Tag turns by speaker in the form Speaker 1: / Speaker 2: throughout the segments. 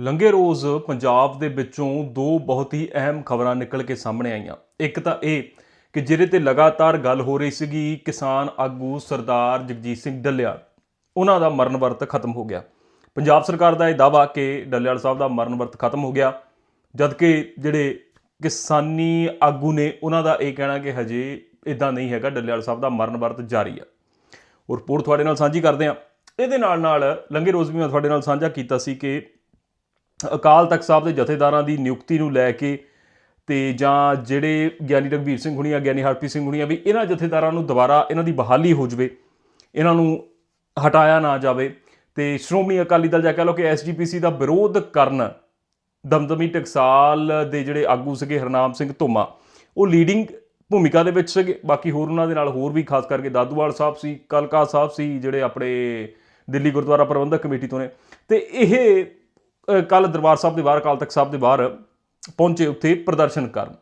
Speaker 1: ਲੰਘੇ ਰੋਜ਼ ਪੰਜਾਬ ਦੇ ਵਿੱਚੋਂ ਦੋ ਬਹੁਤ ਹੀ ਅਹਿਮ ਖਬਰਾਂ ਨਿਕਲ ਕੇ ਸਾਹਮਣੇ ਆਈਆਂ। ਇੱਕ ਤਾਂ ਇਹ ਕਿ ਜਿਹਦੇ ਤੇ ਲਗਾਤਾਰ ਗੱਲ ਹੋ ਰਹੀ ਸੀਗੀ ਕਿਸਾਨ ਆਗੂ ਸਰਦਾਰ ਜਗਜੀਤ ਸਿੰਘ ਡੱਲਿਆ ਉਹਨਾਂ ਦਾ ਮਰਨ ਵਰਤ ਖਤਮ ਹੋ ਗਿਆ। ਪੰਜਾਬ ਸਰਕਾਰ ਦਾ ਇਹ ਦਾਵਾ ਕਿ ਡੱਲਿਆਲ ਸਾਹਿਬ ਦਾ ਮਰਨ ਵਰਤ ਖਤਮ ਹੋ ਗਿਆ, ਜਦਕਿ ਜਿਹੜੇ ਕਿਸਾਨੀ ਆਗੂ ਨੇ, ਉਹਨਾਂ ਦਾ ਇਹ ਕਹਿਣਾ ਕਿ ਹਜੇ ਇਦਾਂ ਨਹੀਂ ਹੈਗਾ, ਡੱਲਿਆਲ ਸਾਹਿਬ ਦਾ ਮਰਨ ਵਰਤ ਜਾਰੀ ਆ। ਉਹ ਰਿਪੋਰਟ ਤੁਹਾਡੇ ਨਾਲ ਸਾਂਝੀ ਕਰਦੇ ਹਾਂ। ਇਹਦੇ ਨਾਲ ਨਾਲ ਲੰਘੇ ਰੋਜ਼ ਵੀ ਮੈਂ ਤੁਹਾਡੇ ਨਾਲ ਸਾਂਝਾ ਕੀਤਾ ਸੀ ਕਿ ਅਕਾਲ ਤਖਤ ਸਾਹਿਬ ਦੇ ਜਥੇਦਾਰਾਂ ਦੀ ਨਿਯੁਕਤੀ ਨੂੰ ਲੈ ਕੇ ਤੇ ਜਾਂ ਜਿਹੜੇ ਗਿਆਨੀ ਰਘਵੀਰ ਸਿੰਘ ਹੁਣੀਆਂ, ਗਿਆਨੀ ਹਰਪ੍ਰੀਤ ਸਿੰਘ ਹੁਣੀਆਂ ਵੀ ਇਹਨਾਂ ਜਥੇਦਾਰਾਂ ਨੂੰ ਦੁਬਾਰਾ ਇਹਨਾਂ ਦੀ ਬਹਾਲੀ ਹੋ ਜਵੇ, ਇਹਨਾਂ ਨੂੰ ਹਟਾਇਆ ਨਾ ਜਾਵੇ। ਤੇ ਸ਼੍ਰੋਮਣੀ ਅਕਾਲੀ ਦਲ ਜਾਂ ਕਹ ਲਓ ਕਿ ਐਸਜੀਪੀਸੀ ਦਾ ਵਿਰੋਧ ਕਰਨ ਦਮਦਮੀ ਟਕਸਾਲ ਦੇ ਜਿਹੜੇ ਆਗੂ ਸੀਗੇ ਹਰਨਾਮ ਸਿੰਘ ਧੁਮਾ, ਉਹ ਲੀਡਿੰਗ ਭੂਮਿਕਾ ਦੇ ਵਿੱਚ ਸੀਗੇ। ਬਾਕੀ ਹੋਰ ਉਹਨਾਂ ਦੇ ਨਾਲ ਹੋਰ ਵੀ ਖਾਸ ਕਰਕੇ ਦਾਦੂਵਾਲ ਸਾਹਿਬ ਸੀ, ਕਲਕਾ ਸਾਹਿਬ ਸੀ, ਜਿਹੜੇ ਆਪਣੇ ਦਿੱਲੀ ਗੁਰਦੁਆਰਾ ਪ੍ਰਬੰਧਕ ਕਮੇਟੀ ਤੋਂ ਨੇ। ਤੇ ਇਹ ਕੱਲ ਦਰਬਾਰ ਸਾਹਿਬ ਦੇ ਬਾਹਰ ਅਕਾਲ ਤਖਤ ਸਾਹਿਬ ਦੇ ਬਾਹਰ ਪਹੁੰਚੇ ਉੱਥੇ ਪ੍ਰਦਰਸ਼ਨ ਕਰਨ।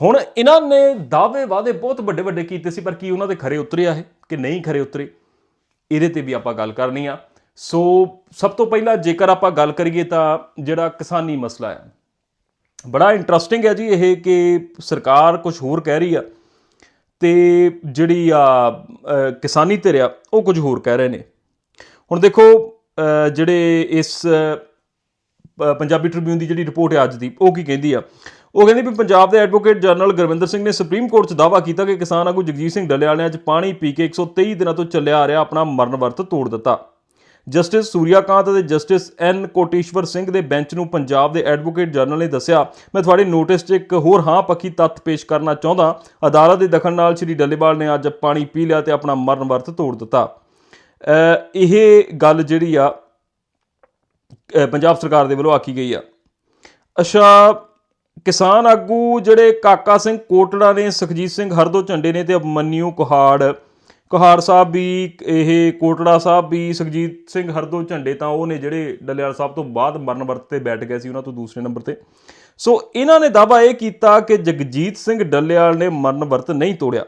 Speaker 1: ਹੁਣ ਇਹਨਾਂ ਨੇ ਦਾਅਵੇ ਵਾਅਦੇ ਬਹੁਤ ਵੱਡੇ ਵੱਡੇ ਕੀਤੇ ਸੀ, ਪਰ ਕੀ ਉਹਨਾਂ ਦੇ ਖਰੇ ਉਤਰਿਆ ਹੈ ਕਿ ਨਹੀਂ ਖਰੇ ਉਤਰੇ? ਇਹਦੇ ਤੇ ਵੀ ਆਪਾਂ ਗੱਲ ਕਰਨੀ ਆ। ਸੋ ਸਭ ਤੋਂ ਪਹਿਲਾਂ ਜੇਕਰ ਆਪਾਂ ਗੱਲ ਕਰੀਏ ਤਾਂ ਜਿਹੜਾ ਕਿਸਾਨੀ ਮਸਲਾ ਹੈ ਬੜਾ ਇੰਟਰਸਟਿੰਗ ਹੈ ਜੀ ਇਹ ਕਿ ਸਰਕਾਰ ਕੁਝ ਹੋਰ ਕਹਿ ਰਹੀ ਆ ਤੇ ਜਿਹੜੀ ਆ ਕਿਸਾਨੀ ਧਿਰ ਆ, ਉਹ ਕੁਝ ਹੋਰ ਕਹਿ ਰਹੇ ਨੇ। ਹੁਣ ਦੇਖੋ ਜਿਹੜੇ ਇਸ ਪੰਜਾਬੀ ਟ੍ਰਿਬਿਊਨ ਦੀ ਜਿਹੜੀ ਰਿਪੋਰਟ ਹੈ ਅੱਜ ਦੀ, ਉਹ ਕੀ ਕਹਿੰਦੀ ਆ? ਉਹ ਕਹਿੰਦੀ ਵੀ ਪੰਜਾਬ ਦੇ ਐਡਵੋਕੇਟ ਜਨਰਲ ਗੁਰਵਿੰਦਰ ਸਿੰਘ ਨੇ ਸੁਪਰੀਮ ਕੋਰਟ 'ਚ ਦਾਅਵਾ ਕੀਤਾ ਕਿ ਕਿਸਾਨ ਆਗੂ ਜਗਜੀਤ ਸਿੰਘ ਡੱਲੇਵਾਲ ਨੇ ਅੱਜ ਪਾਣੀ ਪੀ ਕੇ 123 ਦਿਨਾਂ ਤੋਂ ਚੱਲਿਆ ਆ ਰਿਹਾ ਆਪਣਾ ਮਰਨ ਵਰਤ ਤੋੜ ਦਿੱਤਾ। ਜਸਟਿਸ ਸੂਰਿਆਕਾਂਤ ਅਤੇ ਜਸਟਿਸ ਐਨ ਕੋਟੇਸ਼ਵਰ ਸਿੰਘ ਦੇ ਬੈਂਚ ਨੂੰ ਪੰਜਾਬ ਦੇ ਐਡਵੋਕੇਟ ਜਨਰਲ ਨੇ ਦੱਸਿਆ, ਮੈਂ ਤੁਹਾਡੇ ਨੋਟਿਸ 'ਚ ਇੱਕ ਹੋਰ ਹਾਂ ਪੱਖੀ ਤੱਥ ਪੇਸ਼ ਕਰਨਾ ਚਾਹੁੰਦਾ ਅਦਾਲਤ ਦੇ ਦਖਲ ਨਾਲ ਸ਼੍ਰੀ ਡੱਲੇਵਾਲ ਨੇ ਅੱਜ ਪਾਣੀ ਪੀ ਲਿਆ ਤੇ ਆਪਣਾ ਮਰਨ ਵਰਤ ਤੋੜ ਦਿੱਤਾ। ਇਹ ਗੱਲ ਜਿਹੜੀ ਆ ਪੰਜਾਬ ਸਰਕਾਰ ਦੇ ਵੱਲੋਂ ਆਖੀ ਗਈ ਆ। ਅੱਛਾ, ਕਿਸਾਨ ਆਗੂ ਜਿਹੜੇ ਕਾਕਾ ਸਿੰਘ ਕੋਟੜਾ ਨੇ, ਸੁਖਜੀਤ ਸਿੰਘ ਹਰਦੋ ਝੰਡੇ ਨੇ ਤੇ ਅਭਮਨਿਊ ਕੁਹਾੜ। ਕੁਹਾੜ ਸਾਹਿਬ ਵੀ, ਇਹ ਕੋਟੜਾ ਸਾਹਿਬ ਵੀ, ਸੁਖਜੀਤ ਸਿੰਘ ਹਰਦੋ ਝੰਡੇ ਤਾਂ ਉਹ ਨੇ ਜਿਹੜੇ ਡੱਲੇਵਾਲ ਸਾਹਿਬ ਤੋਂ ਬਾਅਦ ਮਰਨ ਵਰਤ ਤੇ ਬੈਠ ਗਏ ਸੀ ਉਹਨਾਂ ਤੋਂ ਦੂਸਰੇ ਨੰਬਰ ਤੇ। ਸੋ ਇਹਨਾਂ ਨੇ ਦਾਅਵਾ ਇਹ ਕੀਤਾ ਕਿ ਜਗਜੀਤ ਸਿੰਘ ਡੱਲੇਵਾਲ ਨੇ ਮਰਨ ਵਰਤ ਨਹੀਂ ਤੋੜਿਆ।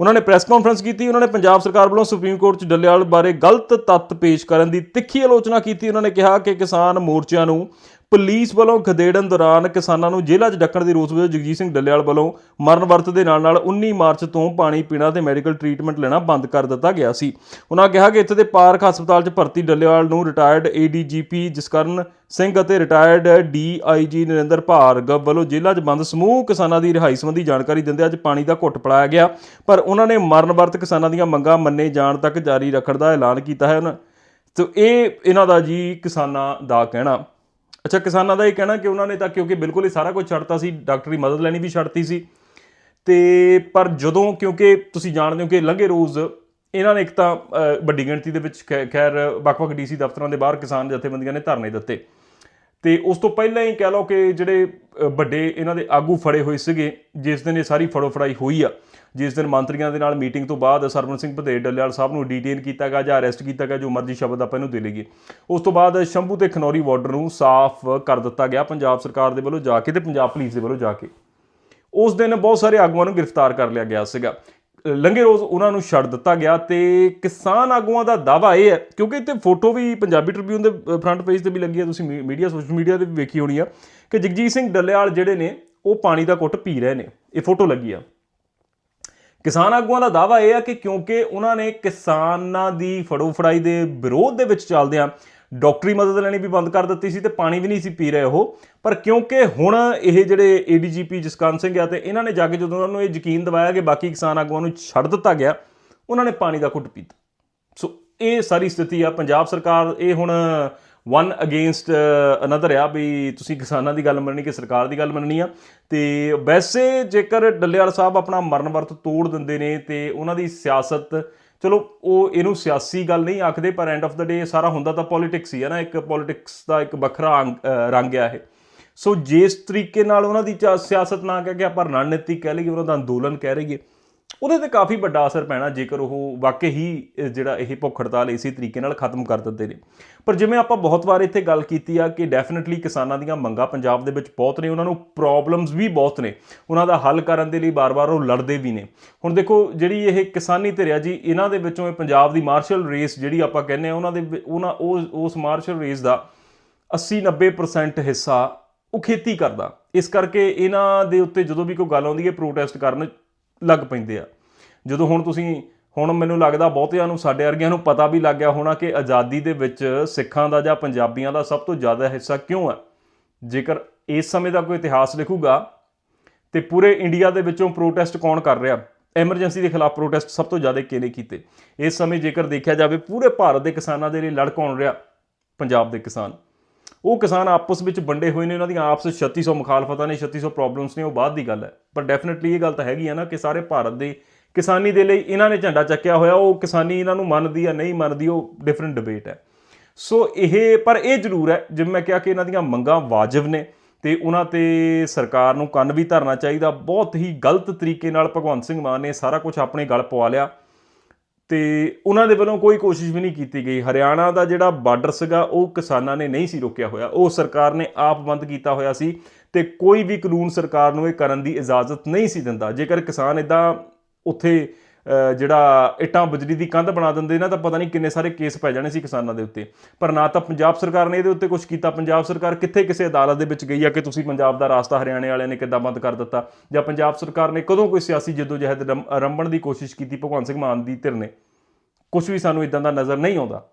Speaker 1: ਉਹਨਾਂ ਨੇ ਪ੍ਰੈਸ ਕਾਨਫਰੰਸ ਕੀਤੀ, ਉਹਨਾਂ ਨੇ ਪੰਜਾਬ ਸਰਕਾਰ ਵੱਲੋਂ ਸੁਪਰੀਮ ਕੋਰਟ 'ਚ ਡੱਲੇਵਾਲ ਬਾਰੇ ਗਲਤ ਤੱਤ ਪੇਸ਼ ਕਰਨ ਦੀ ਤਿੱਖੀ ਆਲੋਚਨਾ ਕੀਤੀ। ਉਹਨਾਂ ਨੇ ਕਿਹਾ ਕਿ ਕਿਸਾਨ ਮੋਰਚਿਆਂ ਨੂੰ ਪੁਲਿਸ ਵੱਲੋਂ ਖਦੇੜਨ ਦੌਰਾਨ ਕਿਸਾਨਾਂ ਨੂੰ ਜੇਲ੍ਹਾਂ 'ਚ ਡੱਕਣ ਦੀ ਰੋਸ ਵਿੱਚ ਜਗਜੀਤ ਸਿੰਘ ਡੱਲੇਵਾਲ ਵੱਲੋਂ ਮਰਨ ਵਰਤ ਦੇ ਨਾਲ ਨਾਲ 19 ਮਾਰਚ ਤੋਂ ਪਾਣੀ ਪੀਣਾ ਤੇ ਮੈਡੀਕਲ ਟ੍ਰੀਟਮੈਂਟ ਲੈਣਾ ਬੰਦ ਕਰ ਦਿੱਤਾ ਗਿਆ ਸੀ। ਉਹਨਾਂ ਕਿਹਾ ਕਿ ਇੱਥੇ ਦੇ ਪਾਰਕ ਹਸਪਤਾਲ 'ਚ ਭਰਤੀ ਡੱਲੇਵਾਲ ਨੂੰ ਰਿਟਾਇਰਡ ਏਡੀਜੀਪੀ ਜਸਕਰਨ ਸਿੰਘ ਅਤੇ ਰਿਟਾਇਰਡ ਡੀਆਈਜੀ ਨਰਿੰਦਰ ਭਾਰਗਵ ਵੱਲੋਂ ਜੇਲ੍ਹਾਂ 'ਚ ਬੰਦ ਸਮੂਹ ਕਿਸਾਨਾਂ ਦੀ ਰਿਹਾਈ ਸੰਬੰਧੀ ਜਾਣਕਾਰੀ ਦਿੰਦੇ ਅੱਜ ਪਾਣੀ ਦਾ ਘੁੱਟ ਪਿਲਾਇਆ ਗਿਆ। ਪਰ ਉਹਨਾਂ ਨੇ ਮਰਨ ਵਰਤ ਕਿਸਾਨਾਂ ਦੀਆਂ ਮੰਗਾਂ ਮੰਨੇ ਜਾਣ ਤੱਕ ਜਾਰੀ ਰੱਖਣ ਦਾ ਐਲਾਨ ਕੀਤਾ ਹੈ। ਉਹਨਾਂ ਤੋ ਇਹ ਇਹਨਾਂ ਦਾ ਜੀ ਕਿਸਾਨਾਂ ਦਾ ਕਹਿਣਾ। ਅੱਛਾ, ਕਿਸਾਨਾਂ ਦਾ ਇਹ ਕਹਿਣਾ ਕਿ ਉਹਨਾਂ ਨੇ ਤਾਂ ਕਿਉਂਕਿ ਬਿਲਕੁਲ ਹੀ ਸਾਰਾ ਕੁਝ ਛੱਡਤਾ ਸੀ, ਡਾਕਟਰੀ ਮਦਦ ਲੈਣੀ ਵੀ ਛੱਡਤੀ ਸੀ। ਤੇ ਪਰ ਜਦੋਂ, ਕਿਉਂਕਿ ਤੁਸੀਂ ਜਾਣਦੇ ਹੋ ਕਿ ਲੰਘੇ ਰੋਜ਼ ਇਹਨਾਂ ਨੇ ਇੱਕ ਤਾਂ ਵੱਡੀ ਗਿਣਤੀ ਦੇ ਵਿੱਚ ਖੈ- ਖੈਰ, ਵੱਖ-ਵੱਖ ਡੀਸੀ ਦਫ਼ਤਰਾਂ ਦੇ ਬਾਹਰ ਕਿਸਾਨ ਜਥੇਬੰਦੀਆਂ ਨੇ ਧਰਨੇ ਦਿੱਤੇ। ਤੇ ਉਸ ਤੋਂ ਪਹਿਲਾਂ ਹੀ ਕਹਿ ਲਓ ਕਿ ਜਿਹੜੇ ਵੱਡੇ ਇਹਨਾਂ ਦੇ ਆਗੂ ਫੜੇ ਹੋਏ ਸੀਗੇ, ਜਿਸ ਦਿਨ ਇਹ ਸਾਰੀ ਫੜੋ ਫੜਾਈ ਹੋਈ ਆ, ਜਿਸ ਦਿਨ ਮੰਤਰੀਆਂ ਦੇ ਨਾਲ ਮੀਟਿੰਗ ਤੋਂ ਬਾਅਦ ਸਰਵਨ ਸਿੰਘ ਭਦੇੜ ਡੱਲਿਆਲ ਸਾਹਿਬ ਨੂੰ ਡਿਟੇਨ ਕੀਤਾ ਗਿਆ ਜਾਂ ਅਰੈਸਟ ਕੀਤਾ ਗਿਆ, ਜੋ ਮਰਜ਼ੀ ਸ਼ਬਦ ਆਪਾਂ ਇਹਨੂੰ ਦੇ ਲਈਏ। ਉਸ ਤੋਂ ਬਾਅਦ ਸ਼ੰਭੂ ਤੇ ਖਨੌਰੀ ਬਾਰਡਰ ਨੂੰ ਸਾਫ਼ ਕਰ ਦਿੱਤਾ ਗਿਆ, ਪੰਜਾਬ ਸਰਕਾਰ ਦੇ ਵੱਲੋਂ ਜਾ ਕੇ ਤੇ ਪੰਜਾਬ ਪੁਲਿਸ ਦੇ ਵੱਲੋਂ ਜਾ ਕੇ। ਉਸ ਦਿਨ ਬਹੁਤ ਸਾਰੇ ਆਗੂਆਂ ਨੂੰ ਗ੍ਰਿਫਤਾਰ ਕਰ ਲਿਆ ਗਿਆ ਸੀਗਾ। ਲੰਘੇ ਰੋਜ਼ ਉਹਨਾਂ ਨੂੰ ਛੱਡ ਦਿੱਤਾ ਗਿਆ ਤੇ ਕਿਸਾਨ ਆਗੂਆਂ ਦਾ ਦਾਵਾ ਇਹ ਹੈ, ਕਿਉਂਕਿ ਇੱਥੇ ਫੋਟੋ ਵੀ ਪੰਜਾਬੀ ਟ੍ਰਿਬਿਊਨ ਦੇ ਫਰੰਟ ਪੇਜ ਤੇ ਵੀ ਲੱਗੀ ਹੈ, ਤੁਸੀਂ ਮੀਡੀਆ ਸੋਸ਼ਲ ਮੀਡੀਆ ਤੇ ਵੀ ਵੇਖੀ ਹੋਣੀ ਆ ਕਿ ਜਗਜੀਤ ਸਿੰਘ ਡੱਲੇਵਾਲ ਜਿਹੜੇ ਨੇ, ਉਹ ਪਾਣੀ ਦਾ ਘੁੱਟ ਪੀ ਰਹੇ ਨੇ। ਇਹ ਫੋਟੋ ਲੱਗੀ ਆ। ਕਿਸਾਨ ਆਗੂਆਂ ਦਾ ਦਾਵਾ ਇਹ ਆ ਕਿ ਕਿਉਂਕਿ ਉਹਨਾਂ ਨੇ ਕਿਸਾਨਾਂ ਦੀ ਫੜੋ ਫੜਾਈ ਦੇ ਵਿਰੋਧ ਦੇ ਵਿੱਚ ਚੱਲਦਿਆਂ ਡਾਕਟਰੀ ਮਦਦ ਲੈਣੀ ਵੀ ਬੰਦ ਕਰ ਦਿੱਤੀ ਸੀ ਤੇ ਪਾਣੀ ਵੀ ਨਹੀਂ ਸੀ ਪੀ ਰਹੇ ਉਹ। ਪਰ ਕਿਉਂਕਿ ਹੁਣ ਇਹ ਜਿਹੜੇ ਏਡੀਜੀਪੀ ਜਸਕਰਨ ਸਿੰਘ ਆ ਤੇ ਇਹਨਾਂ ਨੇ ਜਾ ਕੇ ਜਦੋਂ ਉਹਨਾਂ ਨੂੰ ਇਹ ਯਕੀਨ ਦਿਵਾਇਆ ਕਿ ਬਾਕੀ ਕਿਸਾਨ ਆਗੂਆਂ ਨੂੰ ਛੱਡ ਦਿੱਤਾ ਗਿਆ, ਉਹਨਾਂ ਨੇ ਪਾਣੀ ਦਾ ਘੁੱਟ ਪੀਤਾ। ਸੋ ਇਹ ਸਾਰੀ ਸਥਿਤੀ ਆ। ਪੰਜਾਬ ਸਰਕਾਰ ਇਹ ਹੁਣ ਵਨ ਅਗੇਂਸਟ ਅਨਦਰ ਆ ਵੀ ਤੁਸੀਂ ਕਿਸਾਨਾਂ ਦੀ ਗੱਲ ਮੰਨਣੀ ਕਿ ਸਰਕਾਰ ਦੀ ਗੱਲ ਮੰਨਣੀ ਆ। ਤੇ ਵੈਸੇ ਜੇਕਰ ਡੱਲੇਵਾਲ ਸਾਹਿਬ ਆਪਣਾ ਮਰਨ ਵਰਤ ਤੋੜ ਦਿੰਦੇ ਨੇ ਤੇ ਉਹਨਾਂ ਦੀ ਸਿਆਸਤ ਚਲੋ, ਉਹ ਇਹਨੂੰ ਸਿਆਸੀ ਗੱਲ ਨਹੀਂ ਆਖਦੇ, ਪਰ ਐਂਡ ਆਫ ਦਾ ਡੇ ਸਾਰਾ ਹੁੰਦਾ ਤਾਂ ਪੋਲਿਟਿਕਸ ਹੀ ਹੈ ਨਾ, ਇੱਕ ਪੋਲਿਟਿਕਸ ਦਾ ਇੱਕ ਵੱਖਰਾ ਅੰਗ- ਰੰਗ ਆ ਇਹ। ਸੋ ਜਿਸ ਤਰੀਕੇ ਨਾਲ ਉਹਨਾਂ ਦੀ ਚਾ- ਸਿਆਸਤ ਨਾ ਕਹਿ ਕੇ ਆਪਾਂ ਰਣਨੀਤੀ ਕਹਿ ਲਈਏ, ਉਹਨਾਂ ਦਾ ਅੰਦੋਲਨ ਕਹਿ ਰਹੀਏ ਉਹਦੇ ਤੇ ਕਾਫੀ ਵੱਡਾ ਅਸਰ ਪੈਣਾ ਜੇਕਰ ਉਹ ਵਾਕਈ ਹੀ ਜਿਹੜਾ ਇਹ ਭੁੱਖ ਹੜਤਾਲ ਇਸੇ ਤਰੀਕੇ ਨਾਲ ਖਤਮ ਕਰ ਦਿੰਦੇ ਨੇ। ਪਰ ਜਿਵੇਂ ਆਪਾਂ ਬਹੁਤ ਵਾਰ ਇੱਥੇ ਗੱਲ ਕੀਤੀ ਆ ਕਿ ਡੈਫੀਨਿਟਲੀ ਕਿਸਾਨਾਂ ਦੀਆਂ ਮੰਗਾਂ ਪੰਜਾਬ ਦੇ ਵਿੱਚ ਬਹੁਤ ਨੇ, ਉਹਨਾਂ ਨੂੰ ਪ੍ਰੋਬਲਮਸ ਵੀ ਬਹੁਤ ਨੇ। ਉਹਨਾਂ ਦਾ ਹੱਲ ਕਰਨ ਦੇ ਲਈ ਬਾਰ-ਬਾਰ ਉਹ ਲੜਦੇ ਵੀ ਨੇ। ਹੁਣ ਦੇਖੋ, ਜਿਹੜੀ ਇਹ ਕਿਸਾਨੀ ਧਿਰਿਆ ਜੀ, ਇਹਨਾਂ ਦੇ ਵਿੱਚੋਂ ਇਹ ਪੰਜਾਬ ਦੀ ਮਾਰਸ਼ਲ ਰੇਸ ਜਿਹੜੀ ਆਪਾਂ ਕਹਿੰਦੇ ਆ, ਉਹਨਾਂ ਦੇ ਉਹਨਾਂ, ਉਹ, ਉਸ ਮਾਰਸ਼ਲ ਰੇਸ ਦਾ 80-90% ਹਿੱਸਾ ਉਹ ਖੇਤੀ ਕਰਦਾ। ਇਸ ਕਰਕੇ ਇਹਨਾਂ ਦੇ ਉੱਤੇ ਜਦੋਂ ਵੀ ਕੋਈ ਗੱਲ ਆਉਂਦੀ ਹੈ ਪ੍ਰੋਟੈਸਟ ਕਰਨ ਲੱਗ ਪੈਂਦੇ ਆ। ਜਦੋਂ ਹੁਣ ਤੁਸੀਂ, ਹੁਣ ਮੈਨੂੰ ਲੱਗਦਾ ਬਹੁਤਿਆਂ ਨੂੰ, ਸਾਡੇ ਵਰਗਿਆਂ ਨੂੰ ਪਤਾ ਵੀ ਲੱਗ ਗਿਆ ਹੋਣਾ ਕਿ ਆਜ਼ਾਦੀ ਦੇ ਵਿੱਚ ਸਿੱਖਾਂ ਦਾ ਜਾਂ ਪੰਜਾਬੀਆਂ ਦਾ ਸਭ ਤੋਂ ਜ਼ਿਆਦਾ ਹਿੱਸਾ ਕਿਉਂ ਹੈ ਜੇਕਰ ਇਸ ਸਮੇਂ ਦਾ ਕੋਈ ਇਤਿਹਾਸ ਲਿਖੂਗਾ ਤੇ ਪੂਰੇ ਇੰਡੀਆ ਦੇ ਵਿੱਚੋਂ ਪ੍ਰੋਟੈਸਟ ਕੌਣ ਕਰ ਰਿਹਾ? ਐਮਰਜੈਂਸੀ ਦੇ ਖਿਲਾਫ ਪ੍ਰੋਟੈਸਟ ਸਭ ਤੋਂ ਜ਼ਿਆਦਾ ਕਿਹਨੇ ਕੀਤੇ? ਇਸ ਸਮੇਂ ਜੇਕਰ ਦੇਖਿਆ ਜਾਵੇ, ਪੂਰੇ ਭਾਰਤ ਦੇ ਕਿਸਾਨਾਂ ਦੇ ਲਈ ਲੜ ਕੌਣ ਰਿਹਾ? ਪੰਜਾਬ ਦੇ ਕਿਸਾਨ। ਉਹ ਕਿਸਾਨ ਆਪਸ ਵਿੱਚ ਵੰਡੇ ਹੋਏ ਨੇ, ਉਹਨਾਂ ਦੀਆਂ ਆਪਸ ਵਿੱਚ 3600 ਮੁਖਾਲਫਤਾਂ ਨੇ 3600 ਪ੍ਰੋਬਲਮਸ ਨੇ, ਉਹ ਬਾਅਦ ਦੀ ਗੱਲ ਹੈ। ਪਰ ਡੈਫੀਨਿਟਲੀ ਇਹ ਗੱਲ ਤਾਂ ਹੈਗੀ ਆ ਨਾ ਕਿ ਸਾਰੇ ਭਾਰਤ ਦੇ ਕਿਸਾਨੀ ਦੇ ਲਈ ਇਹਨਾਂ ਨੇ ਝੰਡਾ ਚੱਕਿਆ ਹੋਇਆ, ਉਹ ਕਿਸਾਨੀ ਇਹਨਾਂ ਨੂੰ ਮੰਨਦੀ ਆ, ਨਹੀਂ ਮੰਨਦੀ, ਉਹ ਡਿਫਰੈਂਟ ਡਿਬੇਟ ਹੈ। ਸੋ ਇਹ, ਪਰ ਇਹ ਜ਼ਰੂਰ ਹੈ, ਜਿਵੇਂ ਮੈਂ ਕਿਹਾ ਕਿ ਇਹਨਾਂ ਦੀਆਂ ਮੰਗਾਂ ਵਾਜਬ ਨੇ, ਤੇ ਉਹਨਾਂ ਤੇ ਸਰਕਾਰ ਨੂੰ ਕੰਨ ਵੀ ਧਰਨਾ ਚਾਹੀਦਾ। ਬਹੁਤ ਹੀ ਗਲਤ ਤਰੀਕੇ ਨਾਲ ਭਗਵੰਤ ਸਿੰਘ ਮਾਨ ਨੇ ਸਾਰਾ ਕੁਝ ਆਪਣੇ ਗਲ ਪਵਾ ਲਿਆ। ਤੇ ਉਹਨਾਂ ਦੇ ਵੱਲੋਂ ਕੋਈ ਕੋਸ਼ਿਸ਼ ਵੀ ਨਹੀਂ ਕੀਤੀ ਗਈ। ਹਰਿਆਣਾ ਦਾ ਜਿਹੜਾ ਬਾਰਡਰ ਸੀਗਾ, ਉਹ ਕਿਸਾਨਾਂ ਨੇ ਨਹੀਂ ਸੀ ਰੋਕਿਆ ਹੋਇਆ। ਉਹ ਸਰਕਾਰ ਨੇ ਆਪ ਬੰਦ ਕੀਤਾ ਹੋਇਆ ਸੀ ਤੇ ਕੋਈ ਵੀ ਕਾਨੂੰਨ ਸਰਕਾਰ ਨੂੰ ਇਹ ਕਰਨ ਦੀ ਇਜਾਜ਼ਤ ਨਹੀਂ ਸੀ ਦਿੰਦਾ। ਜੇਕਰ ਕਿਸਾਨ ਇਦਾਂ ਉੱਥੇ ਜਿਹੜਾ ਇੱਟਾਂ ਬਜਰੀ ਦੀ ਕੰਧ ਬਣਾ ਦਿੰਦੇ ਨਾ, ਤਾਂ ਪਤਾ ਨਹੀਂ ਕਿੰਨੇ ਸਾਰੇ ਕੇਸ ਪੈ ਜਾਣੇ ਸੀ ਕਿਸਾਨਾਂ ਦੇ ਉੱਤੇ। ਪਰ ਨਾ ਤਾਂ ਪੰਜਾਬ ਸਰਕਾਰ ਨੇ ਇਹਦੇ ਉੱਤੇ ਕੁਝ ਕੀਤਾ। ਪੰਜਾਬ ਸਰਕਾਰ ਕਿੱਥੇ ਕਿਸੇ ਅਦਾਲਤ ਦੇ ਵਿੱਚ ਗਈ ਆ ਕਿ ਤੁਸੀਂ ਪੰਜਾਬ ਦਾ ਰਾਸਤਾ ਹਰਿਆਣੇ ਵਾਲਿਆਂ ਨੇ ਕਿੱਦਾਂ ਬੰਦ ਕਰ ਦਿੱਤਾ? ਜਾਂ ਪੰਜਾਬ ਸਰਕਾਰ ਨੇ ਕਦੋਂ ਕੋਈ ਸਿਆਸੀ ਜਦੋਜਹਿਦ ਰੰਮ- ਰੰਭਣ ਦੀ ਕੋਸ਼ਿਸ਼ ਕੀਤੀ ਭਗਵੰਤ ਸਿੰਘ ਮਾਨ ਦੀ ਧਿਰ ਨੇ? ਕੁਝ ਵੀ ਸਾਨੂੰ ਇਦਾਂ ਦਾ ਨਜ਼ਰ ਨਹੀਂ ਆਉਂਦਾ।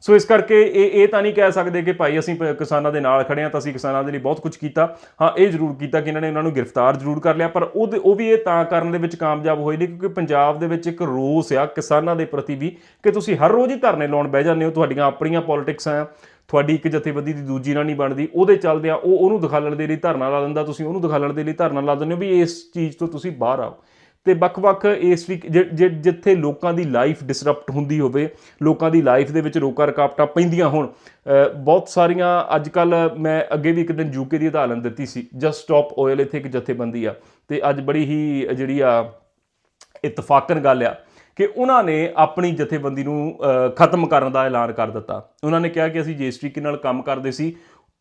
Speaker 1: ਸੋ ਇਸ ਕਰਕੇ ਇਹ ਇਹ ਤਾਂ ਨਹੀਂ ਕਹਿ ਸਕਦੇ ਕਿ ਭਾਈ ਅਸੀਂ ਪ- ਕਿਸਾਨਾਂ ਦੇ ਨਾਲ ਖੜੇ ਹਾਂ, ਤਾਂ ਅਸੀਂ ਕਿਸਾਨਾਂ ਦੇ ਲਈ ਬਹੁਤ ਕੁਝ ਕੀਤਾ। ਹਾਂ, ਇਹ ਜ਼ਰੂਰ ਕੀਤਾ ਕਿ ਇਹਨਾਂ ਨੇ ਉਹਨਾਂ ਨੂੰ ਗ੍ਰਿਫਤਾਰ ਜ਼ਰੂਰ ਕਰ ਲਿਆ, ਪਰ ਉਹਦੇ ਉਹ ਵੀ ਇਹ ਤਾਂ ਕਰਨ ਦੇ ਵਿੱਚ ਕਾਮਯਾਬ ਹੋਏ ਨੇ ਕਿਉਂਕਿ ਪੰਜਾਬ ਦੇ ਵਿੱਚ ਇੱਕ ਰੋਸ ਆ ਕਿਸਾਨਾਂ ਦੇ ਪ੍ਰਤੀ ਵੀ ਕਿ ਤੁਸੀਂ ਹਰ ਰੋਜ਼ ਹੀ ਧਰਨੇ ਲਾਉਣ ਬਹਿ ਜਾਂਦੇ ਹੋ, ਤੁਹਾਡੀਆਂ ਆਪਣੀਆਂ ਪੋਲਿਟਿਕਸ ਆ, ਤੁਹਾਡੀ ਇੱਕ ਜਥੇਬੰਦੀ ਦੀ ਦੂਜੀ ਨਾਲ ਨਹੀਂ ਬਣਦੀ, ਉਹਦੇ ਚੱਲਦੇ ਆ, ਉਹ ਉਹਨੂੰ ਦਿਖਾਲਣ ਦੇ ਲਈ ਧਰਨਾ ਲਾ ਦਿੰਦਾ, ਤੁਸੀਂ ਉਹਨੂੰ ਦਿਖਾਲਣ ਦੇ ਲਈ ਧਰਨਾ ਲਾ ਦਿੰਦੇ ਹੋ ਵੀ ਇਸ ਚੀਜ਼ ਤੋਂ ਤੁਸੀਂ ਬਾਹਰ ਆਓ। ਤੇ ਵੱਖ-ਵੱਖ ਇਸ ਵੀ ਜਿ- ਜਿੱਥੇ ਲੋਕਾਂ ਦੀ ਲਾਈਫ ਡਿਸਰਪਟ ਹੁੰਦੀ ਹੋਵੇ, ਲੋਕਾਂ ਦੀ ਲਾਈਫ ਦੇ ਵਿੱਚ ਰੋਕਾਂ ਰਕਾਵਟਾਂ ਪੈਂਦੀਆਂ ਹੋਣ ਬਹੁਤ ਸਾਰੀਆਂ ਅੱਜ ਕੱਲ ਮੈਂ ਅੱਗੇ ਵੀ ਇੱਕ ਦਿਨ ਯੂਕੇ ਦੀ ਉਦਾਹਰਨ ਦਿੱਤੀ ਸੀ ਜਸਟ ਸਟਾਪ ਆਇਲ ਇੱਥੇ ਇੱਕ ਜਥੇਬੰਦੀ ਆ, ਤੇ ਅੱਜ ਬੜੀ ਹੀ ਜਿਹੜੀ ਆ ਇਤਫਾਕਨ ਗੱਲ ਆ ਕਿ ਉਹਨਾਂ ਨੇ ਆਪਣੀ ਜਥੇਬੰਦੀ ਨੂੰ ਖਤਮ ਕਰਨ ਦਾ ਐਲਾਨ ਕਰ ਦਿੱਤਾ। ਉਹਨਾਂ ਨੇ ਕਿਹਾ ਕਿ ਅਸੀਂ ਜਿਸ ਤਰੀਕੇ ਨਾਲ ਕੰਮ ਕਰਦੇ ਸੀ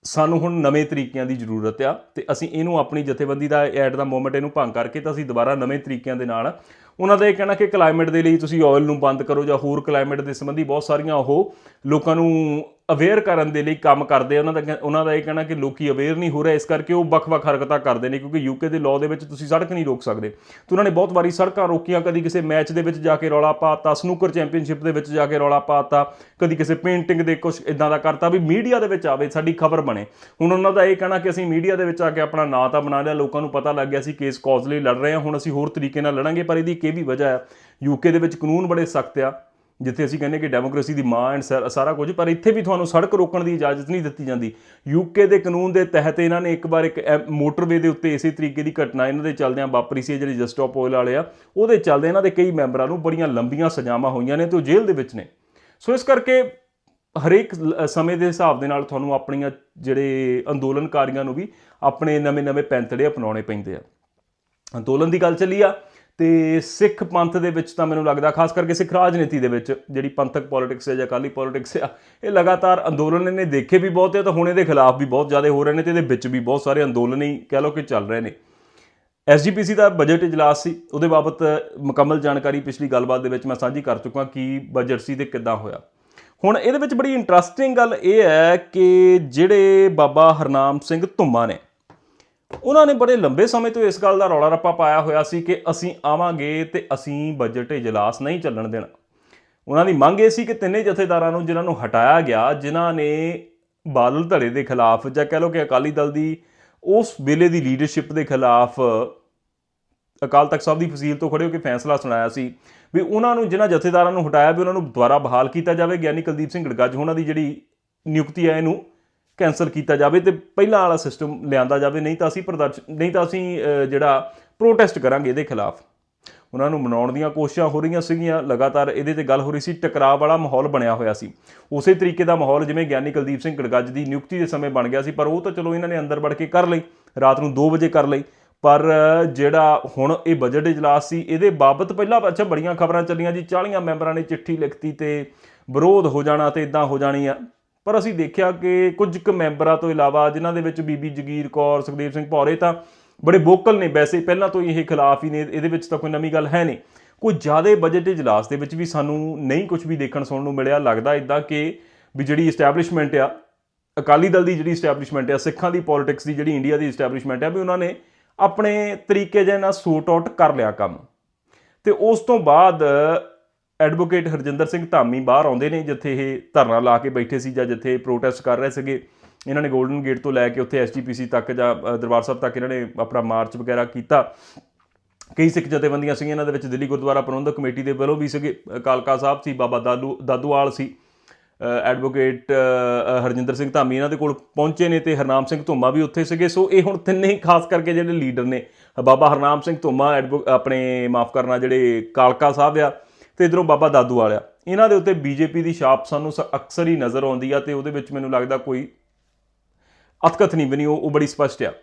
Speaker 1: ਸਾਨੂੰ ਹੁਣ ਨਵੇਂ ਤਰੀਕਿਆਂ ਦੀ ਜ਼ਰੂਰਤ ਆ ਤੇ ਅਸੀਂ ਇਹਨੂੰ ਆਪਣੀ ਜਥੇਬੰਦੀ ਦਾ ਐਟ ਦਾ ਮੂਵਮੈਂਟ ਇਹਨੂੰ ਭੰਗ ਕਰਕੇ ਤਾਂ ਅਸੀਂ ਦੁਬਾਰਾ ਨਵੇਂ ਤਰੀਕਿਆਂ ਦੇ ਨਾਲ ਉਹਨਾਂ ਦਾ ਇਹ ਕਹਿਣਾ ਕਿ ਕਲਾਈਮੇਟ ਦੇ ਲਈ ਤੁਸੀਂ ਆਇਲ ਨੂੰ ਬੰਦ ਕਰੋ ਜਾਂ ਹੋਰ ਕਲਾਈਮੇਟ ਦੇ ਸੰਬੰਧੀ ਬਹੁਤ ਸਾਰੀਆਂ ਉਹ ਲੋਕਾਂ ਨੂੰ ਅਵੇਅਰ ਕਰਨ ਦੇ ਲਈ ਕੰਮ ਕਰਦੇ ਉਹਨਾਂ ਦਾ ਕਹਿ- ਉਹਨਾਂ ਦਾ ਇਹ ਕਹਿਣਾ ਕਿ ਲੋਕੀ ਅਵੇਅਰ ਨਹੀਂ ਹੋ ਰਹੇ, ਇਸ ਕਰਕੇ ਉਹ ਵੱਖ-ਵੱਖ ਹਰਕਤਾਂ ਕਰਦੇ ਨੇ, ਕਿਉਂਕਿ ਯੂਕੇ ਦੇ ਲਾਅ ਦੇ ਵਿੱਚ ਤੁਸੀਂ ਸੜਕ ਨਹੀਂ ਰੋਕ ਸਕਦੇ। ਤੇ ਉਹਨਾਂ ਨੇ ਬਹੁਤ ਵਾਰੀ ਸੜਕਾਂ ਰੋਕੀਆਂ, ਕਦੀ ਕਿਸੇ ਮੈਚ ਦੇ ਵਿੱਚ ਜਾ ਕੇ ਰੌਲਾ ਪਾਤਾ ਸਨੂਕਰ ਚੈਂਪੀਅਨਸ਼ਿਪ ਦੇ ਵਿੱਚ ਜਾ ਕੇ ਰੌਲਾ ਪਾਤਾ, ਕਦੀ ਕਿਸੇ ਪੇਂਟਿੰਗ ਦੇ ਕੁਝ ਇਦਾਂ ਦਾ ਕਰਤਾ ਵੀ ਮੀਡੀਆ ਦੇ ਵਿੱਚ ਆਵੇ, ਸਾਡੀ ਖਬਰ ਬਣੇ। ਹੁਣ ਉਹਨਾਂ ਦਾ ਇਹ ਕਹਿਣਾ ਕਿ ਅਸੀਂ ਮੀਡੀਆ ਦੇ ਵਿੱਚ ਆ ਕੇ ਆਪਣਾ ਨਾਂ ਤਾਂ ਬਣਾ ਲਿਆ, ਲੋਕਾਂ ਨੂੰ ਪਤਾ ਲੱਗ ਗਿਆ ਸੀ ਕੇਸ ਕੌਜ਼ ਲਈ ਲੜ ਰਹੇ ਹਾਂ, ਹੁਣ ਅਸੀਂ ਹੋਰ ਤਰੀਕੇ ਨਾਲ ਲੜਾਂਗੇ, ਪਰ ਇਹਦੀ ਇੱਕ ਇਹ ਵੀ ਵਜ੍ਹਾ ਹੈ ਯੂਕੇ ਦੇ ਵਿੱਚ ਕਾਨੂੰਨ ਬੜੇ ਸਖਤ ਆ ਜਿੱਥੇ ਅਸੀਂ ਕਹਿੰਦੇ ਕਿ ਡੈਮੋਕ੍ਰੇਸੀ ਦੀ ਮਾਂ ਐਂਡ ਸਾਰਾ ਕੁਝ, ਪਰ ਇੱਥੇ ਵੀ ਤੁਹਾਨੂੰ ਸੜਕ ਰੋਕਣ ਦੀ ਇਜਾਜ਼ਤ ਨਹੀਂ ਦਿੱਤੀ ਜਾਂਦੀ। ਯੂਕੇ ਦੇ ਕਾਨੂੰਨ ਦੇ ਤਹਿਤ ਇਹਨਾਂ ਨੇ ਇੱਕ ਵਾਰ ਇੱਕ ਮੋਟਰਵੇ ਦੇ ਉੱਤੇ ਇਸੇ ਤਰੀਕੇ ਦੀ ਘਟਨਾ ਇਹਨਾਂ ਦੇ ਚੱਲਦਿਆਂ ਵਾਪਰੀ ਸੀ ਜਿਹੜੇ ਜਿਹੜੀ ਜਸਟਾਪ ਆਇਲ ਵਾਲੇ ਆ, ਉਹਦੇ ਚੱਲਦੇ ਇਹਨਾਂ ਦੇ ਕਈ ਮੈਂਬਰਾਂ ਨੂੰ ਬੜੀਆਂ ਲੰਬੀਆਂ ਸਜ਼ਾਵਾਂ ਹੋਈਆਂ ਨੇ ਤੇ ਉਹ ਜੇਲ੍ਹ ਦੇ ਵਿੱਚ ਨੇ। ਸੋ ਇਸ ਕਰਕੇ ਹਰੇਕ ਲ- ਸਮੇਂ ਦੇ ਹਿਸਾਬ ਦੇ ਨਾਲ ਤੁਹਾਨੂੰ ਆਪਣੀਆਂ ਜਿਹੜੇ ਅੰਦੋਲਨਕਾਰੀਆਂ ਨੂੰ ਵੀ ਆਪਣੇ ਨਵੇਂ-ਨਵੇਂ ਪੈਂਤੜੇ ਅਪਣਾਉਣੇ ਪੈਂਦੇ ਆ। ਅੰਦੋਲਨ ਦੀ ਗੱਲ ਚੱਲੀ ਆ ਤੇ ਸਿੱਖ ਪੰਥ ਦੇ ਵਿੱਚ ਤਾਂ ਮੈਨੂੰ ਲੱਗਦਾ, ਖਾਸ ਕਰਕੇ ਸਿੱਖ ਰਾਜਨੀਤੀ ਦੇ ਵਿੱਚ, ਜਿਹੜੀ ਪੰਥਕ ਪੋਲਿਟਿਕਸ ਹੈ ਜਾਂ ਅਕਾਲੀ ਪੋਲਿਟਿਕਸ ਆ, ਇਹ ਲਗਾਤਾਰ ਅੰਦੋਲਨ ਨੇ ਦੇਖੇ ਵੀ ਬਹੁਤ ਹੈ ਤਾਂ ਹੁਣ ਇਹਦੇ ਖਿਲਾਫ ਵੀ ਬਹੁਤ ਜ਼ਿਆਦਾ ਹੋ ਰਹੇ ਨੇ ਤੇ ਇਹਦੇ ਵਿੱਚ ਵੀ ਬਹੁਤ ਸਾਰੇ ਅੰਦੋਲਨ ਹੀ ਕਹਿ ਲਓ ਕਿ ਚੱਲ ਰਹੇ ਨੇ। ਐਸਜੀਪੀਸੀ ਦਾ ਬਜਟ ਇਜਲਾਸ ਸੀ, ਉਹਦੇ ਬਾਬਤ ਮੁਕੰਮਲ ਜਾਣਕਾਰੀ ਪਿਛਲੀ ਗੱਲਬਾਤ ਦੇ ਵਿੱਚ ਮੈਂ ਸਾਂਝੀ ਕਰ ਚੁੱਕਾ ਕਿ ਬਜਟ ਸੀ ਤੇ ਕਿੱਦਾਂ ਹੋਇਆ। ਹੁਣ ਇਹਦੇ ਵਿੱਚ ਬੜੀ ਇੰਟਰਸਟਿੰਗ ਗੱਲ ਇਹ ਹੈ ਕਿ ਜਿਹੜੇ ਬਾਬਾ ਹਰਨਾਮ ਸਿੰਘ ਧੁੰਮਾ ਨੇ ਉਹਨਾਂ ਨੇ ਬੜੇ ਲੰਬੇ ਸਮੇਂ ਤੋਂ ਇਸ ਗੱਲ ਦਾ ਰੌਲਾ ਰੱਪਾ ਪਾਇਆ ਹੋਇਆ ਸੀ ਕਿ ਅਸੀਂ ਆਵਾਂਗੇ ਤੇ ਅਸੀਂ ਬਜਟ ਇਜਲਾਸ ਨਹੀਂ ਚੱਲਣ ਦੇਣਾ। ਉਹਨਾਂ ਦੀ ਮੰਗ ਇਹ ਸੀ ਕਿ ਤਿੰਨੇ ਜਥੇਦਾਰਾਂ ਨੂੰ, ਜਿਨ੍ਹਾਂ ਨੂੰ ਹਟਾਇਆ ਗਿਆ, ਜਿਨ੍ਹਾਂ ਨੇ ਬਾਦਲ ਧੜੇ ਦੇ ਖਿਲਾਫ ਜਾਂ ਕਹਿ ਲਓ ਕਿ ਅਕਾਲੀ ਦਲ ਦੀ, ਉਸ ਵੇਲੇ ਦੀ ਲੀਡਰਸ਼ਿਪ ਦੇ ਖਿਲਾਫ ਅਕਾਲ ਤਖਤ ਸਾਹਿਬ ਦੀ ਫਸੀਲ ਤੋਂ ਖੜੇ ਹੋ ਕੇ ਫੈਸਲਾ ਸੁਣਾਇਆ ਸੀ ਵੀ ਉਹਨਾਂ ਨੂੰ, ਜਿਨ੍ਹਾਂ ਜਥੇਦਾਰਾਂ ਨੂੰ ਹਟਾਇਆ ਵੀ ਉਹਨਾਂ ਨੂੰ ਦੁਬਾਰਾ ਬਹਾਲ ਕੀਤਾ ਜਾਵੇ ਗਿਆਨੀ ਕੁਲਦੀਪ ਸਿੰਘ ਗੜਗੱਜ, ਉਹਨਾਂ ਦੀ ਜਿਹੜੀ ਨਿਯੁਕਤੀ ਹੈ, ਇਹਨੂੰ ਕੈਨਸਲ ਕੀਤਾ ਜਾਵੇ ਤੇ ਪਹਿਲਾਂ ਵਾਲਾ ਸਿਸਟਮ ਲਿਆਂਦਾ ਜਾਵੇ, ਨਹੀਂ ਤਾਂ ਅਸੀਂ ਪ੍ਰਦਰਸ਼ਨ ਨਹੀਂ ਤਾਂ ਅਸੀਂ ਜਿਹੜਾ ਪ੍ਰੋਟੈਸਟ ਕਰਾਂਗੇ ਇਹਦੇ ਖਿਲਾਫ। ਉਹਨਾਂ ਨੂੰ ਮਨਾਉਣ ਦੀਆਂ ਕੋਸ਼ਿਸ਼ਾਂ ਹੋ ਰਹੀਆਂ ਸੀਗੀਆਂ, ਲਗਾਤਾਰ ਇਹਦੇ ਤੇ ਗੱਲ ਹੋ ਰਹੀ ਸੀ, ਟਕਰਾਅ ਵਾਲਾ ਮਾਹੌਲ ਬਣਿਆ ਹੋਇਆ ਸੀ। ਉਸੇ ਤਰੀਕੇ ਦਾ ਮਾਹੌਲ ਜਿਵੇਂ ਗਿਆਨੀ ਕੁਲਦੀਪ ਸਿੰਘ ਗੜਗੱਜ ਦੀ ਨਿਯੁਕਤੀ ਦੇ ਸਮੇਂ ਬਣ ਗਿਆ ਸੀ, ਪਰ ਉਹ ਤਾਂ ਚਲੋ ਇਹਨਾਂ ਨੇ ਅੰਦਰ ਵੜ ਕੇ ਕਰ ਲਈ, ਰਾਤ ਨੂੰ 2 ਵਜੇ ਕਰ ਲਈ। ਪਰ, ਜਿਹੜਾ ਹੁਣ ਇਹ ਬਜਟ ਇਜਲਾਸ ਸੀ, ਇਹਦੇ ਬਾਬਤ ਪਹਿਲਾਂ, ਅੱਛਾ, ਬੜੀਆਂ ਖਬਰਾਂ ਚੱਲੀਆਂ ਜੀ 40 ਮੈਂਬਰਾਂ ਨੇ ਚਿੱਠੀ ਲਿਖਤੀ ਤੇ ਵਿਰੋਧ ਹੋ ਜਾਣਾ ਤੇ ਇਦਾਂ ਹੋ ਜਾਣੀ ਆ। ਪਰ ਅਸੀਂ ਦੇਖਿਆ ਕਿ ਕੁਝ ਕੁ ਮੈਂਬਰਾਂ ਤੋਂ ਇਲਾਵਾ ਜਿਨ੍ਹਾਂ ਦੇ ਵਿੱਚ ਬੀਬੀ ਜਗੀਰ ਕੌਰ, ਸੁਖਦੇਵ ਸਿੰਘ ਭੌਰੇ ਤਾਂ ਬੜੇ ਵੋਕਲ ਨੇ ਵੈਸੇ, ਪਹਿਲਾਂ ਤੋਂ ਹੀ ਇਹ ਖਿਲਾਫ ਹੀ ਨੇ, ਇਹਦੇ ਵਿੱਚ ਤਾਂ ਕੋਈ ਨਵੀਂ ਗੱਲ ਹੈ ਨਹੀਂ। ਕੋਈ ਜ਼ਿਆਦਾ ਬਜਟ ਇਜਲਾਸ ਦੇ ਵਿੱਚ ਵੀ ਸਾਨੂੰ ਨਹੀਂ ਕੁਝ ਵੀ ਦੇਖਣ ਸੁਣਨ ਨੂੰ ਮਿਲਿਆ, ਲੱਗਦਾ ਇਦਾਂ ਕਿ ਵੀ ਜਿਹੜੀ ਐਸਟੈਬਲਿਸ਼ਮੈਂਟ ਆ, ਅਕਾਲੀ ਦਲ ਦੀ ਜਿਹੜੀ ਸਟੈਬਲਿਸ਼ਮੈਂਟ ਆ, ਸਿੱਖਾਂ ਦੀ ਪੋਲਿਟਿਕਸ ਦੀ ਜਿਹੜੀ ਇੰਡੀਆ ਦੀ ਸਟੈਬਲਿਸ਼ਮੈਂਟ ਆ, ਵੀ ਉਹਨਾਂ ਨੇ ਆਪਣੇ ਤਰੀਕੇ ਜਿਹੇ ਨਾਲ ਸੂਟ ਆਊਟ ਕਰ ਲਿਆ ਕੰਮ। ਤੇ ਉਸ ਤੋਂ ਬਾਅਦ ਐਡਵੋਕੇਟ ਹਰਜਿੰਦਰ ਸਿੰਘ ਧਾਮੀ ਬਾਹਰ ਆਉਂਦੇ ਨੇ, ਜਿੱਥੇ ਇਹ ਧਰਨਾ ਲਾ ਕੇ ਬੈਠੇ ਸੀ ਜਾਂ ਜਿੱਥੇ ਪ੍ਰੋਟੈਸਟ ਕਰ ਰਹੇ ਸੀਗੇ। ਇਹਨਾਂ ਨੇ 골ਡਨ ਗੇਟ ਤੋਂ ਲੈ ਕੇ ਉੱਥੇ ਐਸਜੀਪੀਸੀ ਤੱਕ ਜਾਂ ਦਰਬਾਰ ਸਾਹਿਬ ਤੱਕ ਇਹਨਾਂ ਨੇ ਆਪਣਾ ਮਾਰਚ ਵਗੈਰਾ ਕੀਤਾ। ਕਈ ਸਿੱਖ ਜਥੇਬੰਦੀਆਂ ਸੀਗੀਆਂ, ਇਹਨਾਂ ਦੇ ਵਿੱਚ ਦਿੱਲੀ ਗੁਰਦੁਆਰਾ ਪ੍ਰਬੰਧਕ ਕਮੇਟੀ ਦੇ ਵੱਲੋਂ ਵੀ ਸੀਗੇ। ਕਾਲਕਾ ਸਾਹਿਬ ਸੀ, ਬਾਬਾ ਦਾਦੂ ਦਾਦੂਵਾਲ ਸੀ। ਐਡਵੋਕੇਟ ਹਰਜਿੰਦਰ ਸਿੰਘ ਧਾਮੀ ਇਹਨਾਂ ਦੇ ਕੋਲ ਪਹੁੰਚੇ ਨੇ ਤੇ ਹਰਨਾਮ ਸਿੰਘ ਧੁੰਮਾ ਵੀ ਉੱਥੇ ਸੀਗੇ। ਸੋ ਇਹ ਹੁਣ ਤਿੰਨੇ ਖਾਸ ਕਰਕੇ ਜਿਹੜੇ ਲੀਡਰ ਨੇ, ਬਾਬਾ ਹਰਨਾਮ ਸਿੰਘ ਧੁੰਮਾ ਐਡਵੋ, ਆਪਣੇ ਮਾਫ ਕਰਨਾ ਜਿਹੜੇ ਕਾਲਕਾ ਸਾਹਿਬ ਆ ਤੇ ਇਧਰੋਂ ਬਾਬਾ ਦਾਦੂ ਵਾਲਿਆ। ਇਹਨਾਂ ਦੇ ਉੱਤੇ ਬੀਜੇਪੀ ਦੀ ਛਾਪ ਸਾਨੂੰ ਸ- ਅਕਸਰ ਹੀ ਨਜ਼ਰ ਆਉਂਦੀ ਆ ਤੇ ਉਹਦੇ ਵਿੱਚ ਮੈਨੂੰ ਲੱਗਦਾ ਕੋਈ ਅਤਕਥ ਨਹੀਂ, ਬਣੀ, ਉਹ ਉਹ ਬੜੀ ਸਪਸ਼ਟ ਆ।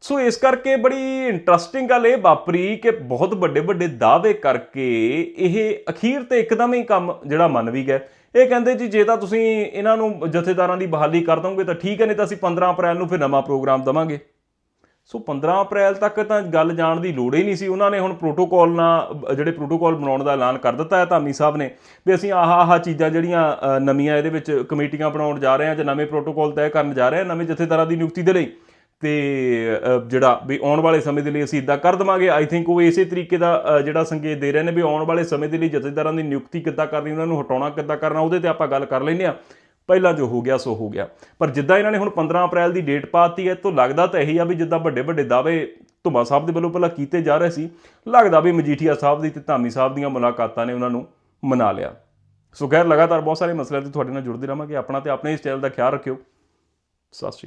Speaker 1: ਸੋ ਇਸ ਕਰਕੇ ਬੜੀ ਇੰਟਰਸਟਿੰਗ ਗੱਲ ਇਹ ਵਾਪਰੀ ਕਿ ਬਹੁਤ ਵੱਡੇ ਵੱਡੇ ਦਾਅਵੇ ਕਰਕੇ ਇਹ ਅਖੀਰ ਤੇ ਇੱਕਦਮ ਹੀ ਕੰਮ ਜਿਹੜਾ ਮੰਨ ਵੀ ਗਏ। ਇਹ ਕਹਿੰਦੇ ਜੀ, ਜੇ ਤਾਂ ਤੁਸੀਂ ਇਹਨਾਂ ਨੂੰ ਜਥੇਦਾਰਾਂ ਦੀ ਬਹਾਲੀ ਕਰ ਦੋਗੇ ਤਾਂ ਠੀਕ ਹੈ, ਨਹੀਂ ਤਾਂ ਅਸੀਂ 15 ਅਪ੍ਰੈਲ ਨੂੰ ਫਿਰ ਨਵਾਂ ਪ੍ਰੋਗਰਾਮ ਦਵਾਂਗੇ। ਸੋ 15 ਅਪ੍ਰੈਲ ਤੱਕ ਤਾਂ ਗੱਲ ਜਾਣ ਦੀ ਲੋੜ ਹੀ ਨਹੀਂ ਸੀ। ਉਹਨਾਂ ਨੇ ਹੁਣ ਪ੍ਰੋਟੋਕਾਲ ਨਾਲ, ਜਿਹੜੇ ਪ੍ਰੋਟੋਕਾਲ ਬਣਾਉਣ ਦਾ ਐਲਾਨ ਕਰ ਦਿੱਤਾ ਹੈ ਧਾਮੀ ਸਾਹਿਬ ਨੇ। ਵੀ ਅਸੀਂ ਆਹ ਆਹ ਚੀਜ਼ਾਂ ਜਿਹੜੀਆਂ ਨਵੀਆਂ ਇਹਦੇ ਵਿੱਚ ਕਮੇਟੀਆਂ ਬਣਾਉਣ ਜਾ ਰਹੇ ਹਾਂ ਜਾਂ ਨਵੇਂ ਪ੍ਰੋਟੋਕਾਲ ਤੈਅ ਕਰਨ ਜਾ ਰਹੇ ਹਾਂ, ਨਵੇਂ ਜਥੇਦਾਰਾਂ ਦੀ ਨਿਯੁਕਤੀ ਦੇ ਲਈ। ਤੇ ਜਿਹੜਾ ਵੀ ਆਉਣ ਵਾਲੇ ਸਮੇਂ ਦੇ ਲਈ ਅਸੀਂ ਇਦਾਂ ਕਰ ਦਵਾਂਗੇ। ਆਈ ਥਿੰਕ ਉਹ ਇਸੇ ਤਰੀਕੇ ਦਾ ਜਿਹੜਾ ਸੰਕੇਤ ਦੇ ਰਹੇ ਨੇ ਵੀ ਆਉਣ ਵਾਲੇ ਸਮੇਂ ਦੇ ਲਈ ਜਥੇਦਾਰਾਂ ਦੀ ਨਿਯੁਕਤੀ ਕਿੱਦਾਂ ਕਰਨੀ, ਉਹਨਾਂ ਨੂੰ ਹਟਾਉਣਾ ਕਿੱਦਾਂ ਕਰਨਾ, ਉਹਦੇ ਤੇ ਆਪਾਂ ਗੱਲ ਕਰ ਲੈਂਦੇ ਆ ਪਹਿਲਾਂ ਜੋ ਹੋ ਗਿਆ, ਸੋ ਹੋ ਗਿਆ। ਪਰ ਜਿੱਦਾਂ ਇਹਨਾਂ ਨੇ ਹੁਣ 15 ਅਪ੍ਰੈਲ ਦੀ ਡੇਟ ਪਾਤੀ ਹੈ, ਤਾਂ ਲੱਗਦਾ ਤਾਂ ਇਹੀ ਆ ਵੀ ਜਿੱਦਾਂ ਵੱਡੇ ਵੱਡੇ ਦਾਅਵੇ ਧੁਮਾ ਸਾਹਿਬ ਦੇ ਵੱਲੋਂ ਪਹਿਲਾਂ ਕੀਤੇ ਜਾ ਰਹੇ ਸੀ, ਲੱਗਦਾ ਵੀ ਮਜੀਠੀਆ ਸਾਹਿਬ ਦੀ ਤੇ ਧਾਮੀ ਸਾਹਿਬ ਦੀਆਂ ਮੁਲਾਕਾਤਾਂ ਨੇ ਉਹਨਾਂ ਨੂੰ ਮਨਾ ਲਿਆ। ਸੋ ਖੈਰ, ਲਗਾਤਾਰ ਬਹੁਤ ਸਾਰੇ ਮਸਲਿਆਂ ਤੇ ਤੁਹਾਡੇ ਨਾਲ ਜੁੜਦੇ ਰਹਾਂਗੇ। ਆਪਣਾ ਤੇ ਆਪਣੇ ਇਸ ਚੈਨਲ ਦਾ ਖਿਆਲ ਰੱਖਿਓ। ਸਤਿ ਸ਼੍ਰੀ ਅਕਾਲ।